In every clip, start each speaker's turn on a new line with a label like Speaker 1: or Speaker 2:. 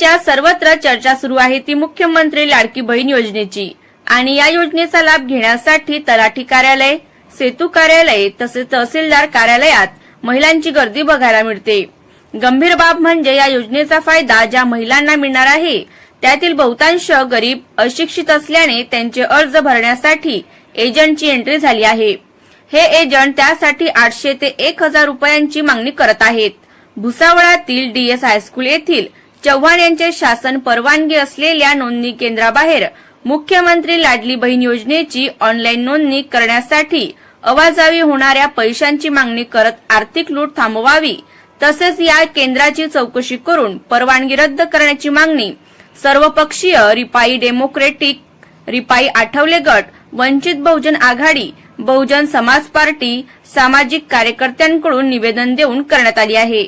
Speaker 1: सध्याच्या सर्वत्र चर्चा सुरू आहे ती मुख्यमंत्री लाडकी बहीण योजनेची. आणि या योजनेचा लाभ घेण्यासाठी तलाठी कार्यालय सेतू कार्यालय तसेच तहसीलदार कार्यालयात महिलांची गर्दी बघायला मिळते. गंभीर बाब म्हणजे या योजनेचा फायदा ज्या महिलांना मिळणार आहे त्यातील बहुतांश गरीब अशिक्षित असल्याने त्यांचे अर्ज भरण्यासाठी एजंटची एंट्री झाली आहे. हे एजंट त्यासाठी आठशे ते एक हजार रुपयांची मागणी करत आहेत. भुसावळातील डीएस हायस्कूल येथील चव्हाण यांचे शासन परवानगी असलेल्या नोंदणी केंद्राबाहेर मुख्यमंत्री लाडली बहीण योजनेची ऑनलाईन नोंदणी करण्यासाठी अवाजावी होणाऱ्या पैशांची मागणी करत आर्थिक लूट थांबवावी तसेच या केंद्राची चौकशी करून परवानगी रद्द करण्याची मागणी सर्वपक्षीय रिपाई डेमोक्रेटिक रिपाई आठवले गट वंचित बहुजन आघाडी बहुजन समाज पार्टी सामाजिक कार्यकर्त्यांकडून निवेदन देऊन करण्यात आली आहे.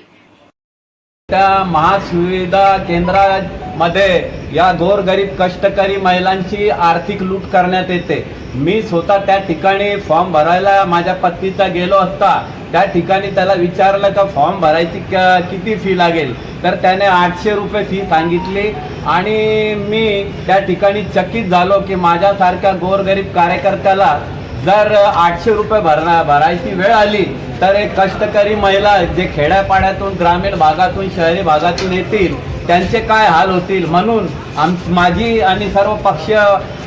Speaker 2: त्या महासुविधा केंद्रामध्ये या गोरगरीब कष्टकरी महिलांची आर्थिक लूट करण्यात येते. मी स्वतः त्या ठिकाणी फॉर्म भरायला माझ्या पत्नीचा गेलो असता त्या ठिकाणी त्याला विचारलं का फॉर्म भरायची क- किती फी लागेल? तर त्याने आठशे रुपये फी सांगितली आणि मी त्या ठिकाणी चकित झालो की माझ्यासारख्या गोरगरीब कार्यकर्त्याला जर आठशे रुपये भरणा भरायची वेळ आली तर एक कष्टकरी महिला जे खेड्यापाड्यातून ग्रामीण भागातून शहरी भागातून येतील त्यांचे काय हाल होतील? म्हणून आम माझी आणि सर्व पक्ष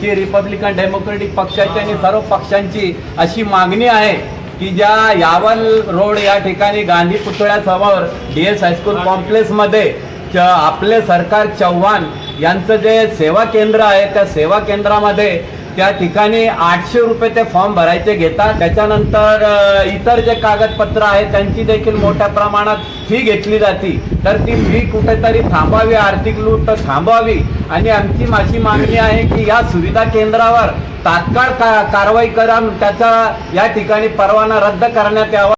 Speaker 2: की रिपब्लिकन डेमोक्रेटिक पक्षाची आणि सर्व पक्षांची अशी मागणी आहे की ज्या यावल रोड या ठिकाणी गांधी पुतळ्यासमोर डी एस हायस्कूल कॉम्प्लेक्समध्ये च- आपले सरकार चव्हाण यांचं जे सेवा केंद्र आहे त्या सेवा केंद्रामध्ये त्या ठिकाणी आठशे रुपये ते फॉर्म भरायचे घेतात. त्याच्यानंतर इतर जे कागदपत्र आहेत त्यांची देखील मोठ्या प्रमाणात फी घेतली जाते. तर ती फी कुठेतरी थांबावी आर्थिक लूट थांबावी आणि आमची माझी मागणी आहे की या सुविधा केंद्रावर तात्काळ का कारवाई करा त्याचा या ठिकाणी परवाना रद्द करण्यात यावा.